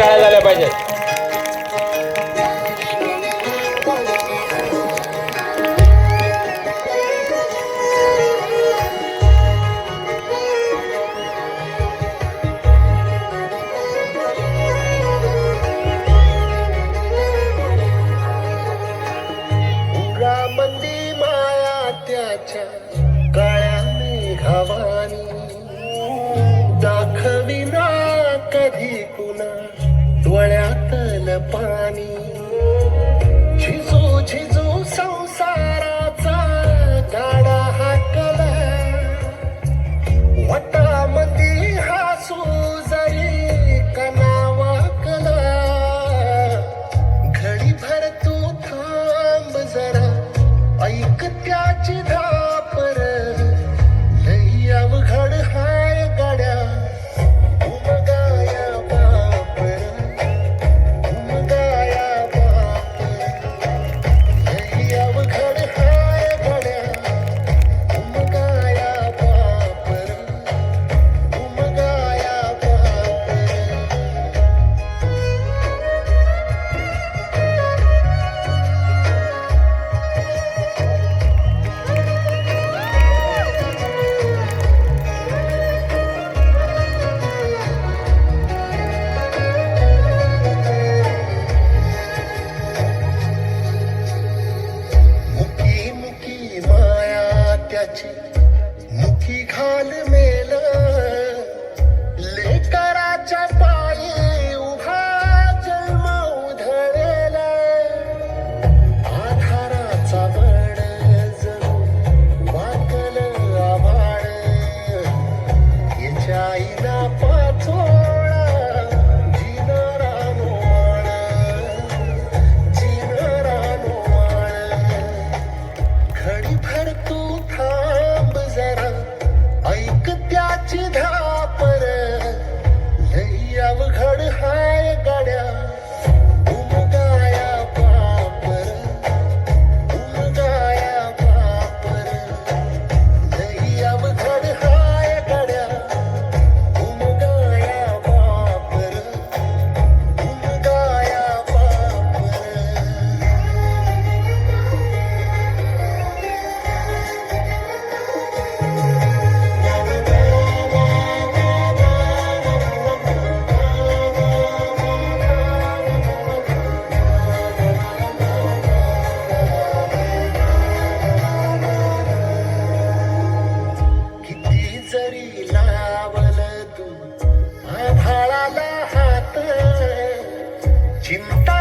टाळ्या झाल्या पाहिजेत. मंदी माया त्याच्या काळ्या मेघावा പാനി कष्टाची मुखी घाल मेल लेकराच्या पायी उभा जन्म उधळेला। आधाराचा बड जणू वाकल आभाळ। याच्या आईला पाचो तू chinta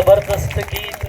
जबरदस्त की